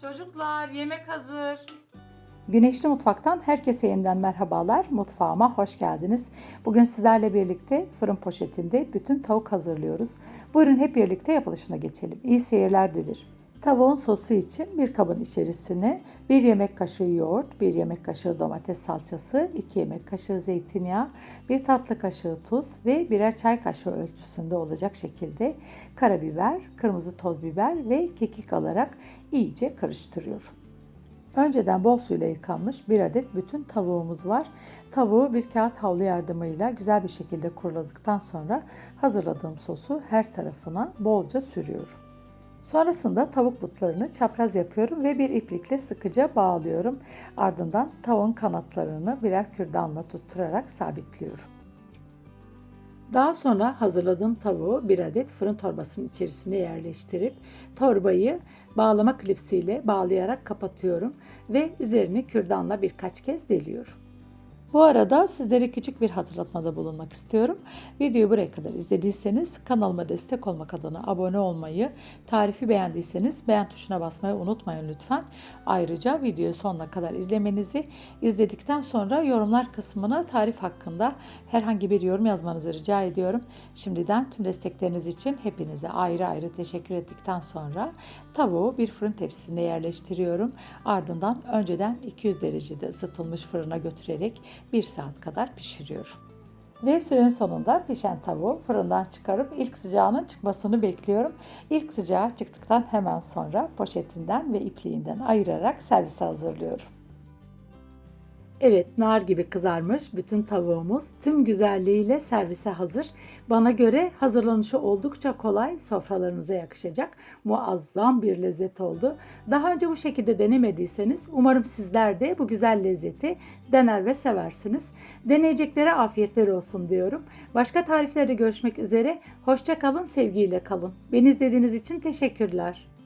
Çocuklar yemek hazır. Güneşli Mutfak'tan herkese yeniden merhabalar. Mutfağıma hoş geldiniz. Bugün sizlerle birlikte fırın poşetinde bütün tavuk hazırlıyoruz. Buyurun hep birlikte yapılışına geçelim. İyi seyirler dilerim. Tavuğun sosu için bir kabın içerisine 1 yemek kaşığı yoğurt, 1 yemek kaşığı domates salçası, 2 yemek kaşığı zeytinyağı, 1 tatlı kaşığı tuz ve birer çay kaşığı ölçüsünde olacak şekilde karabiber, kırmızı toz biber ve kekik alarak iyice karıştırıyorum. Önceden bol suyla yıkanmış bir adet bütün tavuğumuz var. Tavuğu bir kağıt havlu yardımıyla güzel bir şekilde kuruladıktan sonra hazırladığım sosu her tarafına bolca sürüyorum. Sonrasında tavuk butlarını çapraz yapıyorum ve bir iplikle sıkıca bağlıyorum. Ardından tavuğun kanatlarını birer kürdanla tutturarak sabitliyorum. Daha sonra hazırladığım tavuğu bir adet fırın torbasının içerisine yerleştirip torbayı bağlama klipsiyle bağlayarak kapatıyorum ve üzerini kürdanla birkaç kez deliyorum. Bu arada sizlere küçük bir hatırlatmada bulunmak istiyorum. Videoyu buraya kadar izlediyseniz kanalıma destek olmak adına abone olmayı, tarifi beğendiyseniz beğen tuşuna basmayı unutmayın lütfen. Ayrıca videoyu sonuna kadar izlemenizi, izledikten sonra yorumlar kısmına tarif hakkında herhangi bir yorum yazmanızı rica ediyorum. Şimdiden tüm destekleriniz için hepinize ayrı ayrı teşekkür ettikten sonra tavuğu bir fırın tepsisine yerleştiriyorum. Ardından önceden 200 derecede ısıtılmış fırına götürerek 1 saat kadar pişiriyorum. Ve sürenin sonunda pişen tavuğu fırından çıkarıp ilk sıcağının çıkmasını bekliyorum. İlk sıcağı çıktıktan hemen sonra poşetinden ve ipliğinden ayırarak servise hazırlıyorum. Evet, nar gibi kızarmış bütün tavuğumuz tüm güzelliğiyle servise hazır. Bana göre hazırlanışı oldukça kolay, sofralarınıza yakışacak muazzam bir lezzet oldu. Daha önce bu şekilde denemediyseniz umarım sizler de bu güzel lezzeti dener ve seversiniz. Deneyeceklere afiyetler olsun diyorum. Başka tariflerde görüşmek üzere. Hoşça kalın, sevgiyle kalın. Beni izlediğiniz için teşekkürler.